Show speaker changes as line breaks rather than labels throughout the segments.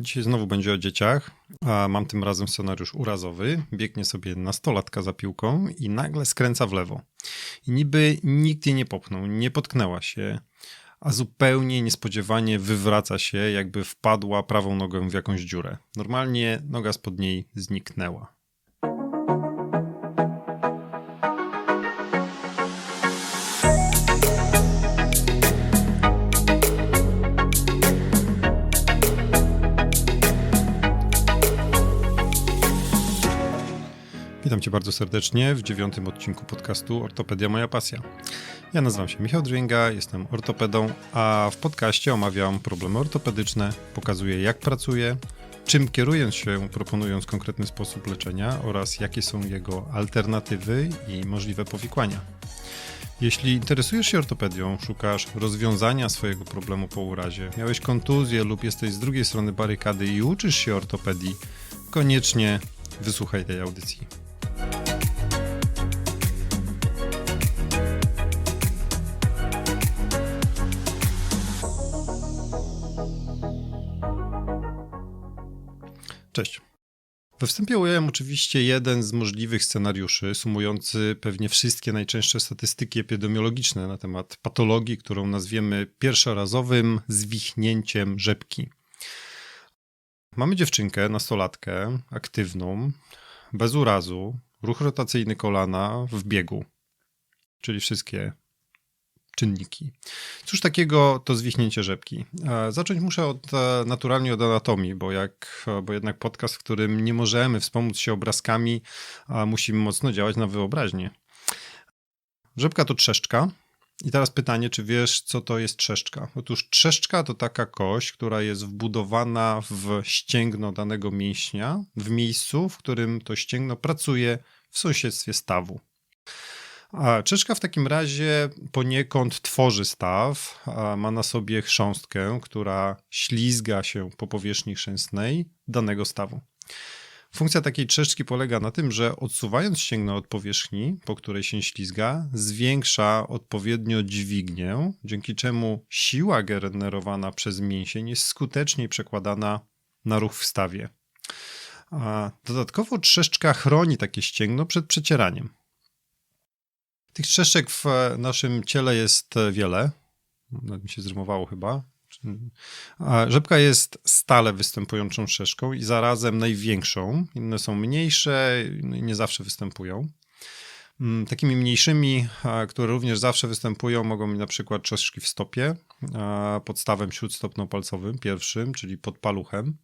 Dzisiaj znowu będzie o dzieciach, a mam tym razem scenariusz urazowy. Biegnie sobie nastolatka za piłką i nagle skręca w lewo. I niby nikt jej nie popchnął, nie potknęła się, a zupełnie niespodziewanie wywraca się, jakby wpadła prawą nogą w jakąś dziurę. Normalnie noga spod niej zniknęła. Bardzo serdecznie w dziewiątym odcinku podcastu Ortopedia Moja Pasja. Ja nazywam się Michał Drzwięga, jestem ortopedą, a w podcaście omawiam problemy ortopedyczne, pokazuję jak pracuję, czym kieruję się proponując konkretny sposób leczenia oraz jakie są jego alternatywy i możliwe powikłania. Jeśli interesujesz się ortopedią, szukasz rozwiązania swojego problemu po urazie, miałeś kontuzję lub jesteś z drugiej strony barykady i uczysz się ortopedii, koniecznie wysłuchaj tej audycji. Cześć. We wstępie ująłem oczywiście jeden z możliwych scenariuszy, sumujący pewnie wszystkie najczęstsze statystyki epidemiologiczne na temat patologii, którą nazwiemy pierwszorazowym zwichnięciem rzepki. Mamy dziewczynkę, nastolatkę, aktywną, bez urazu, ruch rotacyjny kolana w biegu, czyli wszystkie czynniki. Cóż takiego to zwichnięcie rzepki? E, zacząć muszę od, e, naturalnie od anatomii, bo, jak, bo jednak podcast, w którym nie możemy wspomóc się obrazkami, musimy mocno działać na wyobraźnię. Rzepka to trzeszczka. I teraz pytanie, czy wiesz, co to jest trzeszczka? Otóż trzeszczka to taka kość, która jest wbudowana w ścięgno danego mięśnia, w miejscu, w którym to ścięgno pracuje w sąsiedztwie stawu. Czeszka w takim razie poniekąd tworzy staw, ma na sobie chrząstkę, która ślizga się po powierzchni chrzęstnej danego stawu. Funkcja takiej trzeszczki polega na tym, że odsuwając ścięgno od powierzchni, po której się ślizga, zwiększa odpowiednio dźwignię, dzięki czemu siła generowana przez mięsień jest skuteczniej przekładana na ruch w stawie. Dodatkowo trzeszczka chroni takie ścięgno przed przecieraniem. Tych trzeszczek w naszym ciele jest wiele. Nawet mi się zrymowało chyba. Rzepka jest stale występującą trzeszką i zarazem największą. Inne są mniejsze i nie zawsze występują. Mm, takimi mniejszymi, które również zawsze występują, mogą być na przykład trzeszczki w stopie, podstawem śródstopno-palcowym, pierwszym, czyli pod paluchem.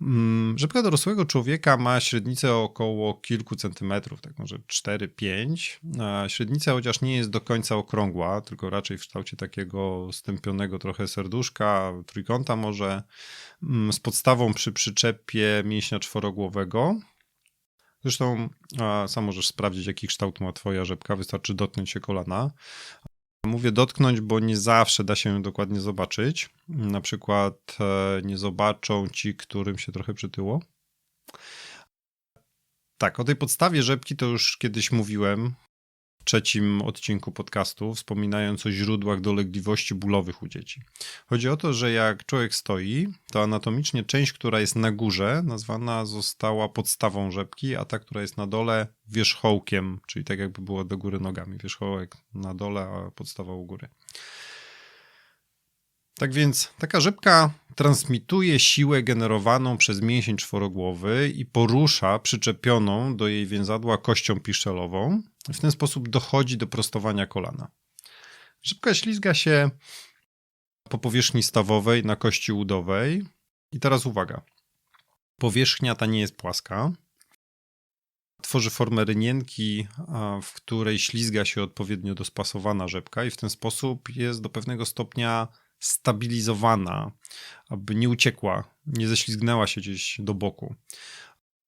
Mm, rzepka dorosłego człowieka ma średnicę około kilku centymetrów, tak może 4-5. Średnica chociaż nie jest do końca okrągła, tylko raczej w kształcie takiego stępionego trochę serduszka, trójkąta może, mm, z podstawą przy przyczepie mięśnia czworogłowego. Zresztą sam możesz sprawdzić, jaki kształt ma twoja rzepka, wystarczy dotknąć się kolana. Mówię dotknąć, bo nie zawsze da się ją dokładnie zobaczyć. Na przykład e, nie zobaczą ci, którym się trochę przytyło. Tak, o tej podstawie rzepki to już kiedyś mówiłem trzecim odcinku podcastu, wspominając o źródłach dolegliwości bólowych u dzieci. Chodzi o to, że jak człowiek stoi, to anatomicznie część, która jest na górze, nazwana została podstawą rzepki, a ta, która jest na dole, wierzchołkiem, czyli tak jakby było do góry nogami. Wierzchołek na dole, a podstawa u góry. Tak więc taka rzepka transmituje siłę generowaną przez mięsień czworogłowy i porusza przyczepioną do jej więzadła kością piszczelową. W ten sposób dochodzi do prostowania kolana. Rzepka ślizga się po powierzchni stawowej na kości udowej. I teraz uwaga. Powierzchnia ta nie jest płaska. Tworzy formę rynienki, w której ślizga się odpowiednio dospasowana rzepka i w ten sposób jest do pewnego stopnia stabilizowana, aby nie uciekła, nie ześlizgnęła się gdzieś do boku.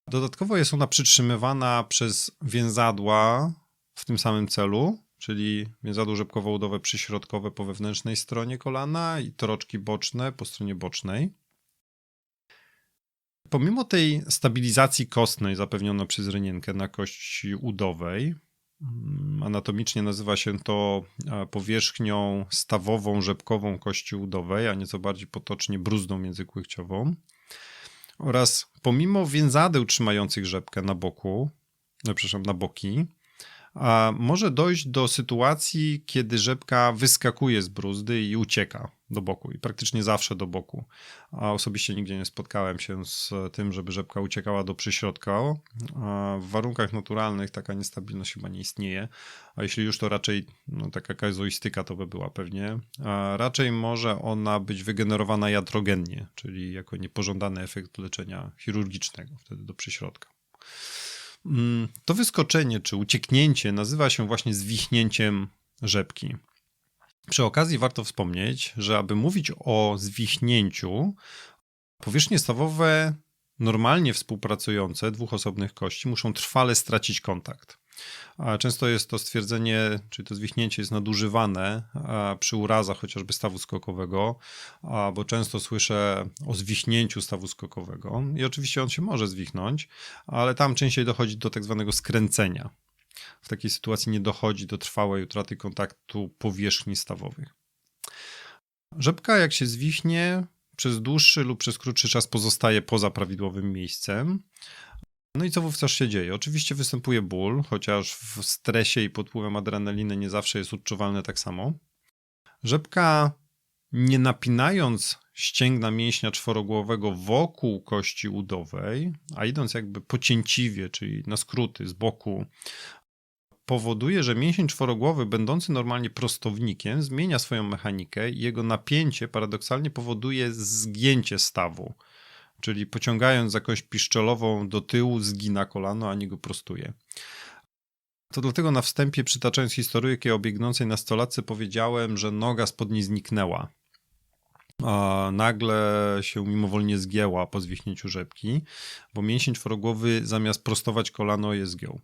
Dodatkowo jest ona przytrzymywana przez więzadła w tym samym celu, czyli więzadło rzepkowo-udowe przyśrodkowe po wewnętrznej stronie kolana i toroczki boczne po stronie bocznej. Pomimo tej stabilizacji kostnej zapewnionej przez rynienkę na kości udowej, Mm, Anatomicznie nazywa się to e, powierzchnią stawową, rzepkową kości udowej, a nieco bardziej potocznie bruzdą międzykłykciową. Oraz pomimo więzadeł trzymających rzepkę na boku, no, przepraszam, na boki, może dojść do sytuacji, kiedy rzepka wyskakuje z bruzdy i ucieka do boku i praktycznie zawsze do boku. A osobiście nigdzie nie spotkałem się z tym, żeby rzepka uciekała do przyśrodka. W warunkach naturalnych taka niestabilność chyba nie istnieje, a jeśli już to raczej no, taka kazuistyka to by była pewnie. A raczej może ona być wygenerowana jatrogennie, czyli jako niepożądany efekt leczenia chirurgicznego wtedy do przyśrodka. Mm, to wyskoczenie czy ucieknięcie nazywa się właśnie zwichnięciem rzepki. Przy okazji warto wspomnieć, że aby mówić o zwichnięciu, powierzchnie stawowe normalnie współpracujące dwóch osobnych kości muszą trwale stracić kontakt. A często jest to stwierdzenie, czyli to zwichnięcie jest nadużywane przy urazach chociażby stawu skokowego, bo często słyszę o zwichnięciu stawu skokowego i oczywiście on się może zwichnąć, ale tam częściej dochodzi do tak zwanego skręcenia. W takiej sytuacji nie dochodzi do trwałej utraty kontaktu powierzchni stawowych. Rzepka jak się zwichnie, przez dłuższy lub przez krótszy czas pozostaje poza prawidłowym miejscem, no i co wówczas się dzieje? Oczywiście występuje ból, chociaż w stresie i pod wpływem adrenaliny nie zawsze jest odczuwalne tak samo. Rzepka, nie napinając ścięgna mięśnia czworogłowego wokół kości udowej, a idąc jakby pocięciwie, czyli na skróty z boku, powoduje, że mięsień czworogłowy, będący normalnie prostownikiem, zmienia swoją mechanikę i jego napięcie paradoksalnie powoduje zgięcie stawu czyli pociągając za kość piszczelową do tyłu, zgina kolano, a nie go prostuje. To dlatego na wstępie, przytaczając historyjkę o biegnącej nastolatce, powiedziałem, że noga spod niej zniknęła. A nagle się mimowolnie zgięła po zwichnięciu rzepki, bo mięsień czworogłowy zamiast prostować kolano je zgiął.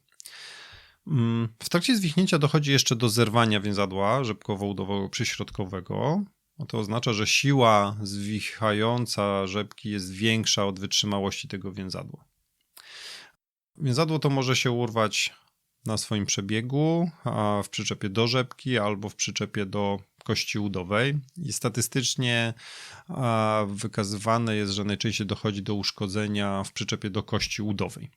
Mm, w trakcie zwichnięcia dochodzi jeszcze do zerwania więzadła rzepkowo-udowego przyśrodkowego, no to oznacza, że siła zwichająca rzepki jest większa od wytrzymałości tego więzadła. Więzadło to może się urwać na swoim przebiegu, a w przyczepie do rzepki albo w przyczepie do kości udowej i statystycznie wykazywane jest, że najczęściej dochodzi do uszkodzenia w przyczepie do kości udowej.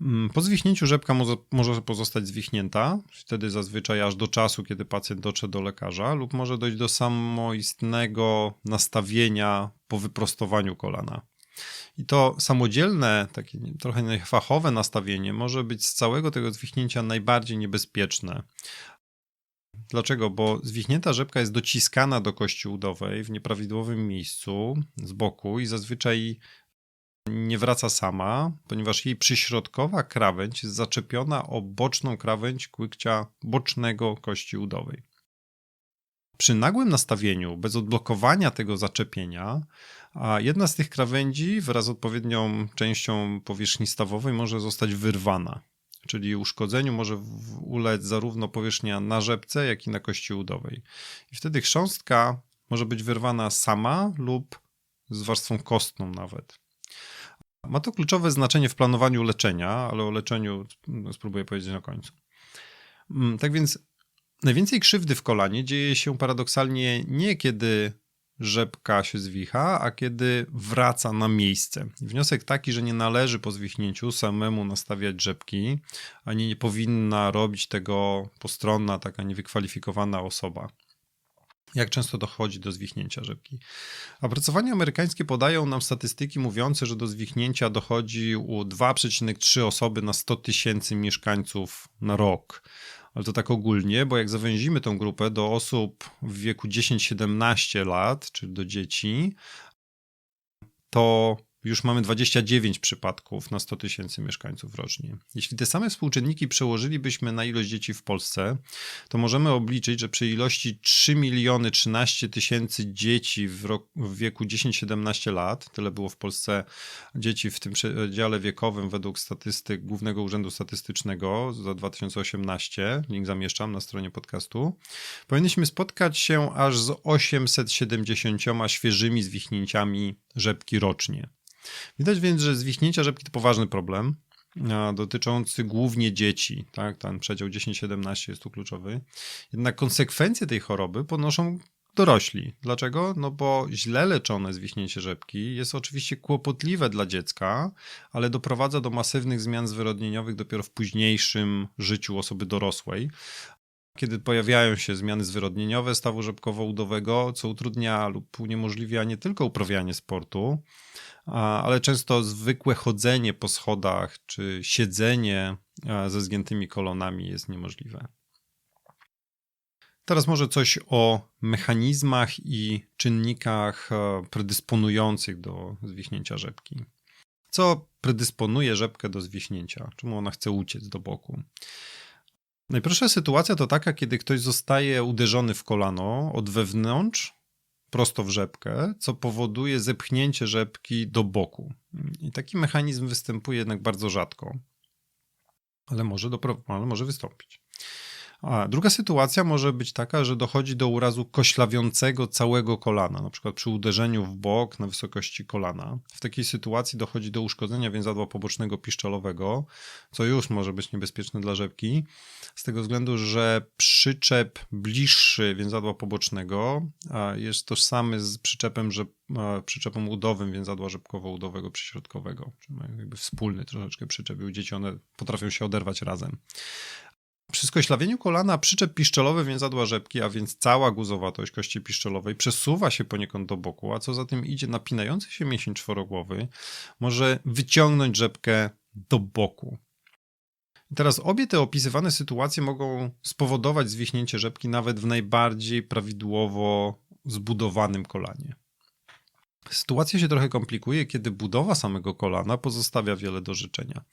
Mm, po zwichnięciu rzepka może, pozostać zwichnięta, wtedy zazwyczaj aż do czasu, kiedy pacjent dotrze do lekarza, lub może dojść do samoistnego nastawienia po wyprostowaniu kolana. I to samodzielne, takie trochę niefachowe nastawienie może być z całego tego zwichnięcia najbardziej niebezpieczne. Dlaczego? Bo zwichnięta rzepka jest dociskana do kości udowej w nieprawidłowym miejscu z boku i zazwyczaj nie wraca sama, ponieważ jej przyśrodkowa krawędź jest zaczepiona o boczną krawędź kłykcia bocznego kości udowej. Przy nagłym nastawieniu, bez odblokowania tego zaczepienia, a jedna z tych krawędzi wraz z odpowiednią częścią powierzchni stawowej może zostać wyrwana, czyli uszkodzeniu może ulec zarówno powierzchnia na rzepce, jak i na kości udowej. I wtedy chrząstka może być wyrwana sama lub z warstwą kostną nawet. Ma to kluczowe znaczenie w planowaniu leczenia, ale o leczeniu spróbuję powiedzieć na końcu. Mm, tak więc najwięcej krzywdy w kolanie dzieje się paradoksalnie nie kiedy rzepka się zwicha, a kiedy wraca na miejsce. Wniosek taki, że nie należy po zwichnięciu samemu nastawiać rzepki, ani nie powinna robić tego postronna, taka niewykwalifikowana osoba jak często dochodzi do zwichnięcia rzepki. Opracowania amerykańskie podają nam statystyki mówiące, że do zwichnięcia dochodzi u 2,3 osoby na 100 tysięcy mieszkańców na rok. Ale to tak ogólnie, bo jak zawęzimy tą grupę do osób w wieku 10-17 lat, czyli do dzieci, to już mamy 29 przypadków na 100 tysięcy mieszkańców rocznie. Jeśli te same współczynniki przełożylibyśmy na ilość dzieci w Polsce, to możemy obliczyć, że przy ilości 3 miliony 13 tysięcy dzieci w, roku, w wieku 10-17 lat, tyle było w Polsce dzieci w tym przedziale wiekowym według statystyk Głównego Urzędu Statystycznego za 2018, link zamieszczam na stronie podcastu, powinniśmy spotkać się aż z 870 świeżymi zwichnięciami rzepki rocznie. Widać więc, że zwichnięcia rzepki to poważny problem. dotyczący głównie dzieci, tak? Ten przedział 10-17 jest tu kluczowy. Jednak konsekwencje tej choroby ponoszą dorośli. Dlaczego? No bo źle leczone zwichnięcie rzepki jest oczywiście kłopotliwe dla dziecka, ale doprowadza do masywnych zmian zwyrodnieniowych dopiero w późniejszym życiu osoby dorosłej. Kiedy pojawiają się zmiany zwyrodnieniowe stawu rzepkowo-udowego, co utrudnia lub uniemożliwia nie tylko uprawianie sportu, ale często zwykłe chodzenie po schodach czy siedzenie ze zgiętymi kolonami jest niemożliwe. Teraz może coś o mechanizmach i czynnikach predysponujących do zwichnięcia rzepki. Co predysponuje rzepkę do zwichnięcia? Czemu ona chce uciec do boku? Najprostsza sytuacja to taka, kiedy ktoś zostaje uderzony w kolano od wewnątrz prosto w rzepkę, co powoduje zepchnięcie rzepki do boku. I taki mechanizm występuje jednak bardzo rzadko, ale może, do, ale może wystąpić. A druga sytuacja może być taka, że dochodzi do urazu koślawiącego całego kolana, na przykład przy uderzeniu w bok na wysokości kolana. W takiej sytuacji dochodzi do uszkodzenia więzadła pobocznego piszczelowego, co już może być niebezpieczne dla rzepki, z tego względu, że przyczep bliższy więzadła pobocznego jest tożsamy z przyczepem, że, przyczepem udowym więzadła rzepkowo-udowego przyśrodkowego, czyli jakby wspólny troszeczkę przyczep i dzieci one potrafią się oderwać razem. Przy skoślawieniu kolana przyczep piszczelowy więzadła rzepki, a więc cała guzowatość kości piszczelowej przesuwa się poniekąd do boku, a co za tym idzie napinający się mięsień czworogłowy może wyciągnąć rzepkę do boku. Teraz obie te opisywane sytuacje mogą spowodować zwichnięcie rzepki nawet w najbardziej prawidłowo zbudowanym kolanie. Sytuacja się trochę komplikuje, kiedy budowa samego kolana pozostawia wiele do życzenia.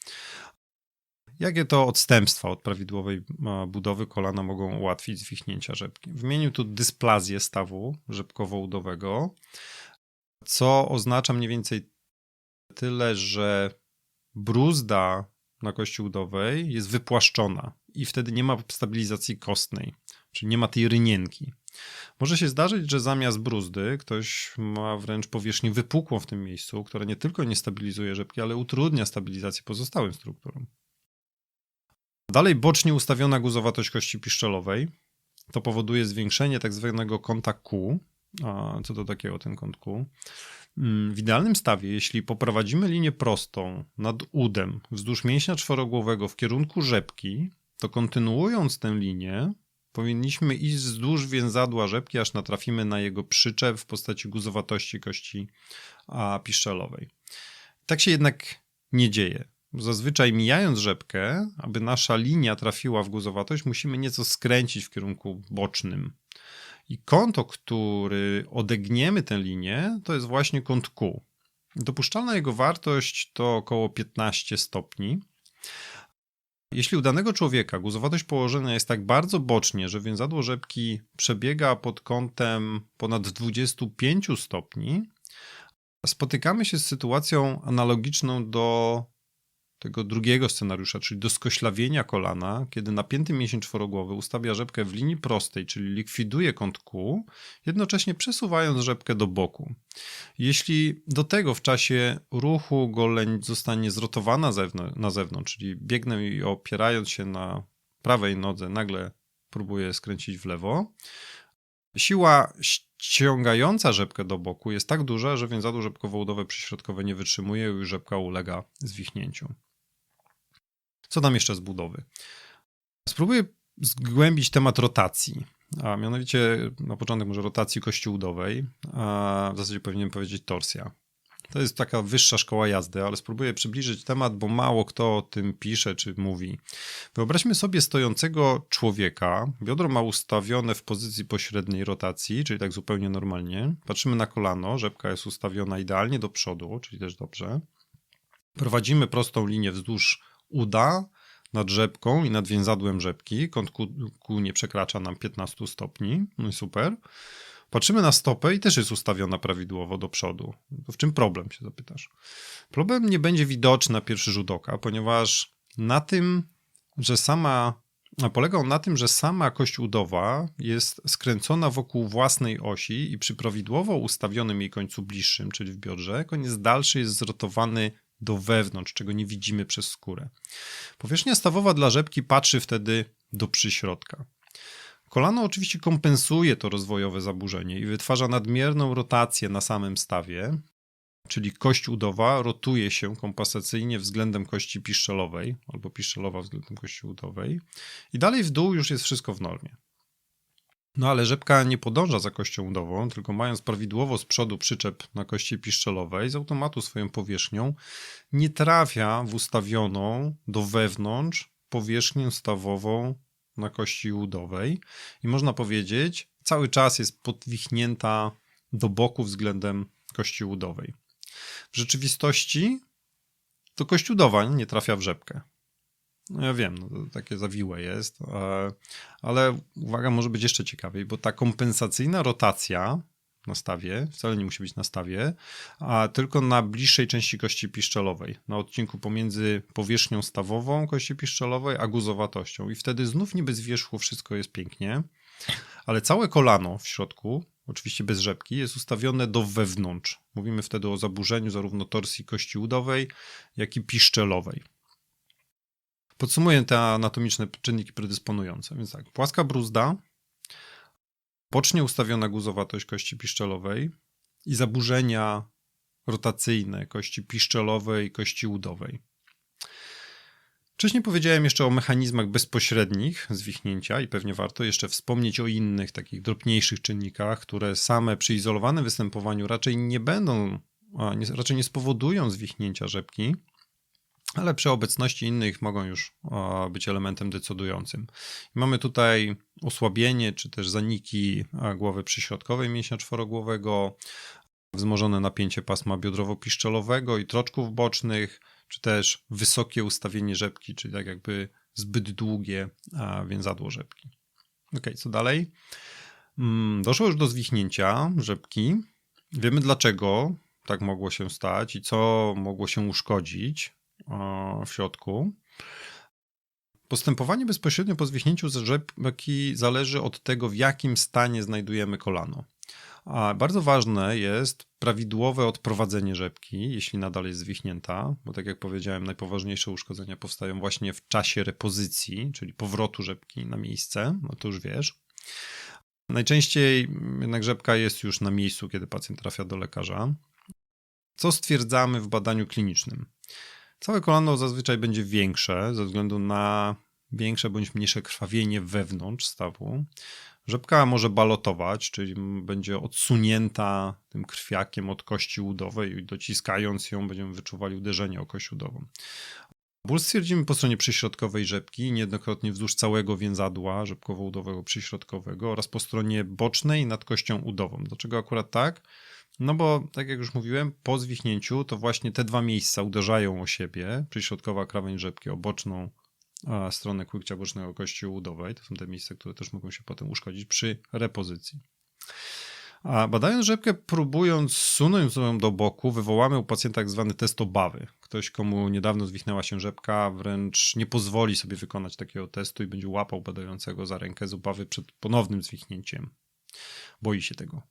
Jakie to odstępstwa od prawidłowej budowy kolana mogą ułatwić zwichnięcia rzepki? Wymienił tu dysplazję stawu rzepkowo-udowego, co oznacza mniej więcej tyle, że bruzda na kości udowej jest wypłaszczona i wtedy nie ma stabilizacji kostnej, czyli nie ma tej rynienki. Może się zdarzyć, że zamiast bruzdy ktoś ma wręcz powierzchnię wypukłą w tym miejscu, która nie tylko nie stabilizuje rzepki, ale utrudnia stabilizację pozostałym strukturom. Dalej bocznie ustawiona guzowatość kości piszczelowej. To powoduje zwiększenie tak zwanego kąta Q. A co to takiego ten kąt Q? Mm, w idealnym stawie, jeśli poprowadzimy linię prostą nad udem wzdłuż mięśnia czworogłowego w kierunku rzepki, to kontynuując tę linię, powinniśmy iść wzdłuż więzadła rzepki, aż natrafimy na jego przyczep w postaci guzowatości kości piszczelowej. Tak się jednak nie dzieje. Zazwyczaj mijając rzepkę, aby nasza linia trafiła w guzowatość, musimy nieco skręcić w kierunku bocznym. I kąt, o który odegniemy tę linię, to jest właśnie kąt Q. Dopuszczalna jego wartość to około 15 stopni. Jeśli u danego człowieka guzowatość położona jest tak bardzo bocznie, że więzadło rzepki przebiega pod kątem ponad 25 stopni, spotykamy się z sytuacją analogiczną do tego drugiego scenariusza, czyli do skoślawienia kolana, kiedy napięty mięsień czworogłowy ustawia rzepkę w linii prostej, czyli likwiduje kąt Q, jednocześnie przesuwając rzepkę do boku. Jeśli do tego w czasie ruchu goleń zostanie zrotowana na zewnątrz, czyli biegnę i opierając się na prawej nodze, nagle próbuję skręcić w lewo, siła ściągająca rzepkę do boku jest tak duża, że więzadło rzepkowo-udowe przyśrodkowe nie wytrzymuje i rzepka ulega zwichnięciu. Co tam jeszcze z budowy? Spróbuję zgłębić temat rotacji. A mianowicie na początek może rotacji kości udowej, a w zasadzie powinienem powiedzieć torsja. To jest taka wyższa szkoła jazdy, ale spróbuję przybliżyć temat, bo mało kto o tym pisze czy mówi. Wyobraźmy sobie stojącego człowieka. Biodro ma ustawione w pozycji pośredniej rotacji, czyli tak zupełnie normalnie. Patrzymy na kolano, rzepka jest ustawiona idealnie do przodu, czyli też dobrze. Prowadzimy prostą linię wzdłuż uda nad rzepką i nad więzadłem rzepki. Kąt ku, nie przekracza nam 15 stopni. No i super. Patrzymy na stopę i też jest ustawiona prawidłowo do przodu. To w czym problem, się zapytasz? Problem nie będzie widoczny na pierwszy rzut oka, ponieważ na tym, że sama polega on na tym, że sama kość udowa jest skręcona wokół własnej osi i przy prawidłowo ustawionym jej końcu bliższym, czyli w biodrze, koniec dalszy jest zrotowany do wewnątrz, czego nie widzimy przez skórę. Powierzchnia stawowa dla rzepki patrzy wtedy do przyśrodka. Kolano oczywiście kompensuje to rozwojowe zaburzenie i wytwarza nadmierną rotację na samym stawie, czyli kość udowa rotuje się kompensacyjnie względem kości piszczelowej albo piszczelowa względem kości udowej i dalej w dół już jest wszystko w normie. No ale rzepka nie podąża za kością udową, tylko mając prawidłowo z przodu przyczep na kości piszczelowej, z automatu swoją powierzchnią nie trafia w ustawioną do wewnątrz powierzchnię stawową na kości udowej i można powiedzieć, cały czas jest podwichnięta do boku względem kości udowej. W rzeczywistości to kość udowa nie trafia w rzepkę. No ja wiem, no takie zawiłe jest, e, ale uwaga, może być jeszcze ciekawiej, bo ta kompensacyjna rotacja na stawie, wcale nie musi być na stawie, a tylko na bliższej części kości piszczelowej, na odcinku pomiędzy powierzchnią stawową kości piszczelowej a guzowatością. I wtedy znów niby z wierzchu wszystko jest pięknie, ale całe kolano w środku, oczywiście bez rzepki, jest ustawione do wewnątrz. Mówimy wtedy o zaburzeniu zarówno torsji kości udowej, jak i piszczelowej. Podsumuję te anatomiczne czynniki predysponujące. Więc tak, płaska bruzda, bocznie ustawiona guzowatość kości piszczelowej i zaburzenia rotacyjne kości piszczelowej i kości udowej. Wcześniej powiedziałem jeszcze o mechanizmach bezpośrednich zwichnięcia i pewnie warto jeszcze wspomnieć o innych takich drobniejszych czynnikach, które same przy izolowanym występowaniu raczej nie będą, nie, raczej nie spowodują zwichnięcia rzepki, ale przy obecności innych mogą już być elementem decydującym. Mamy tutaj osłabienie czy też zaniki głowy przyśrodkowej mięśnia czworogłowego, wzmożone napięcie pasma biodrowo-piszczelowego i troczków bocznych, czy też wysokie ustawienie rzepki, czyli tak jakby zbyt długie więzadło rzepki. Ok, co dalej? Mm, doszło już do zwichnięcia rzepki. Wiemy dlaczego tak mogło się stać i co mogło się uszkodzić w środku. Postępowanie bezpośrednio po zwichnięciu rzepki zależy od tego, w jakim stanie znajdujemy kolano. A bardzo ważne jest prawidłowe odprowadzenie rzepki, jeśli nadal jest zwichnięta, bo tak jak powiedziałem, najpoważniejsze uszkodzenia powstają właśnie w czasie repozycji, czyli powrotu rzepki na miejsce, no to już wiesz. Najczęściej jednak rzepka jest już na miejscu, kiedy pacjent trafia do lekarza. Co stwierdzamy w badaniu klinicznym? Całe kolano zazwyczaj będzie większe ze względu na większe bądź mniejsze krwawienie wewnątrz stawu. Rzepka może balotować, czyli będzie odsunięta tym krwiakiem od kości udowej i dociskając ją będziemy wyczuwali uderzenie o kość udową. Ból stwierdzimy po stronie przyśrodkowej rzepki, niejednokrotnie wzdłuż całego więzadła rzepkowo-udowego przyśrodkowego oraz po stronie bocznej nad kością udową. Dlaczego akurat tak? No bo, tak jak już mówiłem, po zwichnięciu to właśnie te dwa miejsca uderzają o siebie, czyli środkowa krawędź rzepki, oboczną a stronę kłykcia bocznego kości udowej. To są te miejsca, które też mogą się potem uszkodzić przy repozycji. A badając rzepkę, próbując sunąć ją do boku, wywołamy u pacjenta tak zwany test obawy. Ktoś, komu niedawno zwichnęła się rzepka, wręcz nie pozwoli sobie wykonać takiego testu i będzie łapał badającego za rękę z obawy przed ponownym zwichnięciem. Boi się tego.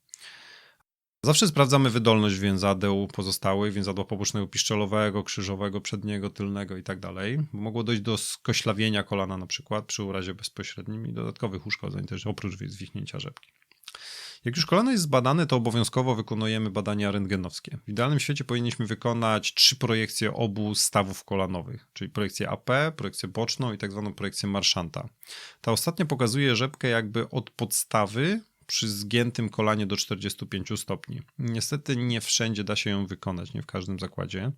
Zawsze sprawdzamy wydolność więzadeł pozostałych, więzadła pobocznego piszczelowego, krzyżowego, przedniego, tylnego i tak dalej. Mogło dojść do skoślawienia kolana na przykład przy urazie bezpośrednim i dodatkowych uszkodzeń też oprócz zwichnięcia rzepki. Jak już kolano jest zbadane, to obowiązkowo wykonujemy badania rentgenowskie. W idealnym świecie powinniśmy wykonać trzy projekcje obu stawów kolanowych, czyli projekcję AP, projekcję boczną i tak zwaną projekcję marszanta. Ta ostatnia pokazuje rzepkę jakby od podstawy przy zgiętym kolanie do 45 stopni. Niestety nie wszędzie da się ją wykonać, nie w każdym zakładzie.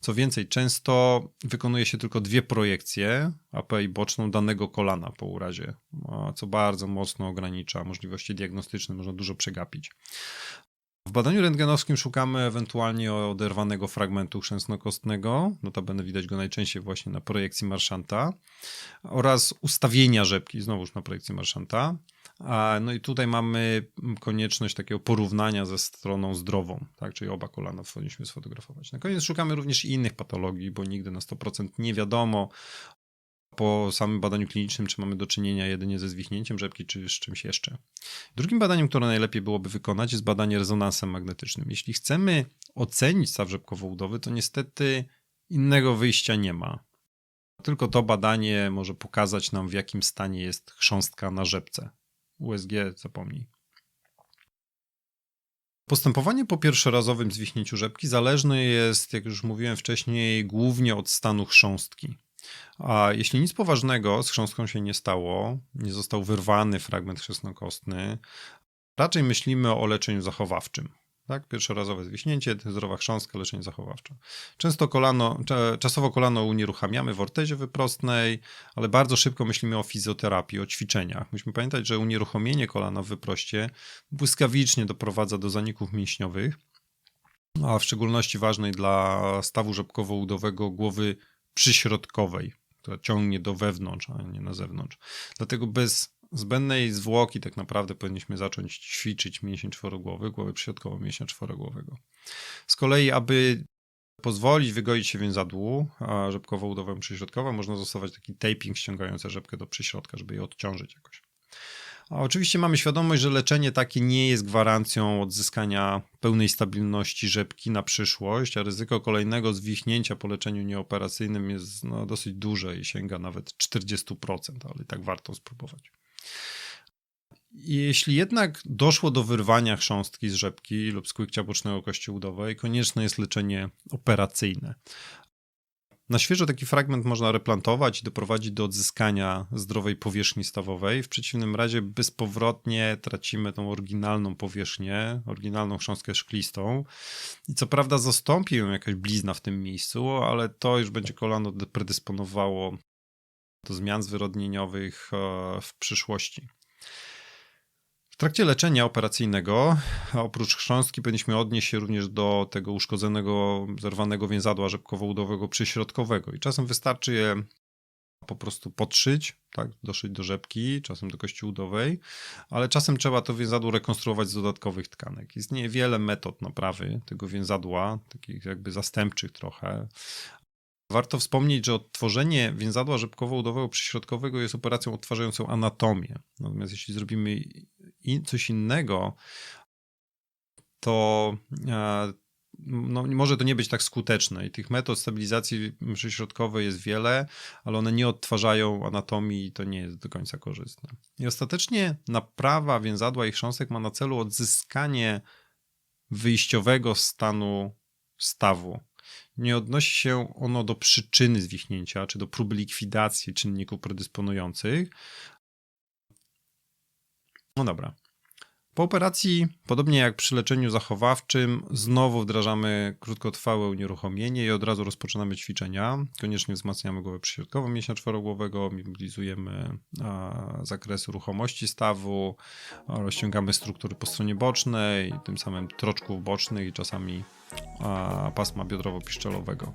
Co więcej, często wykonuje się tylko dwie projekcje, AP i boczną danego kolana po urazie, co bardzo mocno ogranicza możliwości diagnostyczne, można dużo przegapić. W badaniu rentgenowskim szukamy ewentualnie oderwanego fragmentu chrzęsnokostnego, notabene widać go najczęściej właśnie na projekcji marszanta, oraz ustawienia rzepki, znowuż na projekcji marszanta. No i tutaj mamy konieczność takiego porównania ze stroną zdrową, tak? czyli oba kolana powinniśmy sfotografować. Na koniec szukamy również innych patologii, bo nigdy na 100% nie wiadomo po samym badaniu klinicznym, czy mamy do czynienia jedynie ze zwichnięciem rzepki, czy z czymś jeszcze. Drugim badaniem, które najlepiej byłoby wykonać, jest badanie rezonansem magnetycznym. Jeśli chcemy ocenić staw rzepkowo-udowy, to niestety Innego wyjścia nie ma. Tylko to badanie może pokazać nam, w jakim stanie jest chrząstka na rzepce. USG zapomnij. Postępowanie po pierwszorazowym zwichnięciu rzepki zależne jest, jak już mówiłem wcześniej, głównie od stanu chrząstki. A jeśli nic poważnego z chrząstką się nie stało, nie został wyrwany fragment chrzestnokostny, raczej myślimy o leczeniu zachowawczym. Tak? Pierwszorazowe zwiśnięcie, zdrowa chrząstka, leczenie zachowawcze. Często kolano, czasowo kolano unieruchamiamy w ortezie wyprostnej, ale bardzo szybko myślimy o fizjoterapii, o ćwiczeniach. Musimy pamiętać, że unieruchomienie kolana w wyproście błyskawicznie doprowadza do zaników mięśniowych, a w szczególności ważnej dla stawu rzepkowo-udowego głowy przyśrodkowej, która ciągnie do wewnątrz, a nie na zewnątrz. Dlatego bez zbędnej zwłoki tak naprawdę powinniśmy zacząć ćwiczyć mięsień czworogłowy, głowę przyśrodkową mięśnia czworogłowego. Z kolei, aby pozwolić wygoić się więzadłu rzepkowo-udowemu przyśrodkową, można zastosować taki taping ściągający rzepkę do przyśrodka, żeby je odciążyć jakoś. A oczywiście mamy świadomość, że leczenie takie nie jest gwarancją odzyskania pełnej stabilności rzepki na przyszłość, a ryzyko kolejnego zwichnięcia po leczeniu nieoperacyjnym jest no, dosyć duże i sięga nawet 40%, ale i tak warto spróbować. Jeśli jednak doszło do wyrwania chrząstki z rzepki lub skłykcia bocznego kości udowej, konieczne jest leczenie operacyjne. Na świeżo taki fragment można replantować i doprowadzić do odzyskania zdrowej powierzchni stawowej. W przeciwnym razie bezpowrotnie tracimy tą oryginalną powierzchnię, oryginalną chrząstkę szklistą. I co prawda zastąpi ją jakaś blizna w tym miejscu, ale to już będzie kolano predysponowało do zmian zwyrodnieniowych e, w przyszłości. W trakcie leczenia operacyjnego, oprócz chrząstki, powinniśmy odnieść się również do tego uszkodzonego, zerwanego więzadła rzepkowo-udowego przyśrodkowego. I czasem wystarczy je po prostu podszyć, tak, doszyć do rzepki, czasem do kości udowej, ale czasem trzeba to więzadło rekonstruować z dodatkowych tkanek. Istnieje wiele metod naprawy tego więzadła, takich jakby zastępczych trochę, Warto wspomnieć, że odtworzenie więzadła rzepkowo-udowego przyśrodkowego jest operacją odtwarzającą anatomię. Natomiast jeśli zrobimy coś innego, to e, no, może to nie być tak skuteczne i tych metod stabilizacji przyśrodkowej jest wiele, ale one nie odtwarzają anatomii i to nie jest do końca korzystne. I ostatecznie naprawa więzadła i chrząstek ma na celu odzyskanie wyjściowego stanu stawu nie odnosi się ono do przyczyny zwichnięcia, czy do próby likwidacji czynników predysponujących. No dobra. Po operacji, podobnie jak przy leczeniu zachowawczym, znowu wdrażamy krótkotrwałe unieruchomienie i od razu rozpoczynamy ćwiczenia. Koniecznie wzmacniamy głowę przyśrodkową mięśnia czworogłowego, mobilizujemy zakres ruchomości stawu, rozciągamy struktury po stronie bocznej, tym samym troczków bocznych i czasami pasma biodrowo-piszczelowego.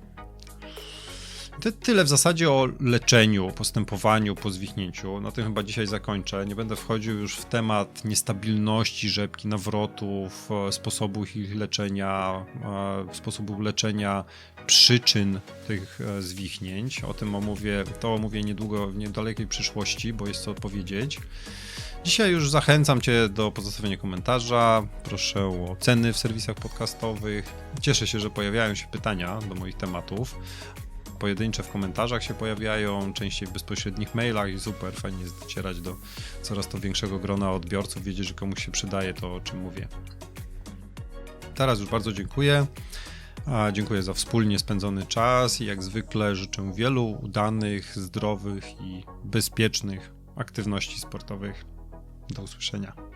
Ty, tyle w zasadzie o leczeniu, postępowaniu po zwichnięciu. Na tym chyba dzisiaj zakończę. Nie będę wchodził już w temat niestabilności rzepki, nawrotów, e, sposobu ich leczenia, e, sposobu leczenia przyczyn tych e, zwichnięć. O tym omówię, to omówię niedługo, w niedalekiej przyszłości, bo jest co odpowiedzieć. Dzisiaj już zachęcam Cię do pozostawienia komentarza. Proszę o ceny w serwisach podcastowych. Cieszę się, że pojawiają się pytania do moich tematów. Pojedyncze w komentarzach się pojawiają, częściej w bezpośrednich mailach i super, fajnie jest docierać do coraz to większego grona odbiorców, wiedzieć, że komuś się przydaje to, o czym mówię. Teraz już bardzo dziękuję. Dziękuję za wspólnie spędzony czas i jak zwykle życzę wielu udanych, zdrowych i bezpiecznych aktywności sportowych. Do usłyszenia.